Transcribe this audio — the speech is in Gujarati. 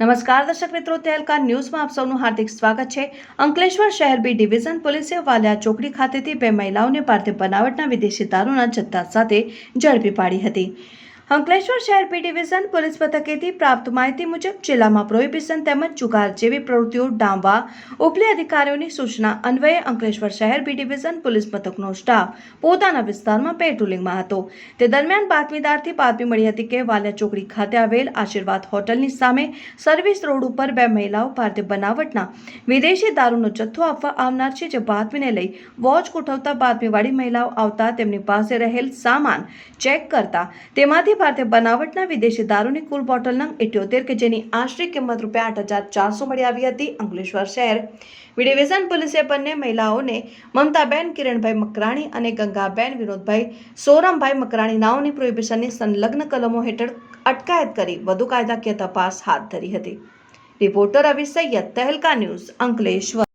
નમસ્કાર દર્શક મિત્રો, તેલકા ન્યૂઝમાં આપ સૌનું હાર્દિક સ્વાગત છે. અંકલેશ્વર શહેર બી ડિવિઝન પોલીસે વાલિયા ચોકડી ખાતેથી બે મહિલાઓને ભારતીય બનાવટના વિદેશી દારૂના જથ્થા સાથે ઝડપી પાડી હતી. અંકલેશ્વર શહેર પી ડિવિઝન પોલીસ મથકેથી પ્રાપ્ત માહિતી મુજબ જિલ્લામાં પ્રોહિબિશન તેમજ જુગાર જેવી પ્રવૃત્તિઓ ડામવા ઉપલી અધિકારીઓની સૂચના અન્વયે અંકલેશ્વર શહેર બી ડિવિઝન પોલીસ મથકનો સ્ટાફ પોતાના વિસ્તારમાં પેટ્રોલિંગમાં હતો. તે દરમિયાન બાતમીદારથી બાતમી મળી હતી કે વાલિયા ચોકડી ખાતે આવેલ આશીર્વાદ હોટલની સામે સર્વિસ રોડ ઉપર બે મહિલાઓ ભારતીય બનાવટના વિદેશી દારૂનો જથ્થો આપવા આવનાર છે, જે બાતમીને લઈ વોચ ગોઠવતા બાતમીવાળી મહિલાઓ આવતા તેમની પાસે રહેલ સામાન ચેક કરતા તેમાંથી ભારતીય બનાવટના વિદેશી દારૂની કુલ બોટલ નંગ ઇઠ્યોતેર કે જેની આશરે કિંમત રૂપિયા આઠ હજાર ચારસો મળી આવી હતી, અંકલેશ્વર શહેર. વિડિવિઝન પોલીસે બંને મહિલાઓને મમતાબેન, કિરણભાઈ મકરાણી અને ગંગાબેન વિનોદભાઈ, સોરમભાઈ મકરાણી નાઓની પ્રોહિબિશનની સંલગ્ન કલમો હેઠળ અટકાયત કરી વધુ કાયદાકીય તપાસ હાથ ધરી હતી. Reporter Avi Saiyed Tehelka news, Ankleshwar.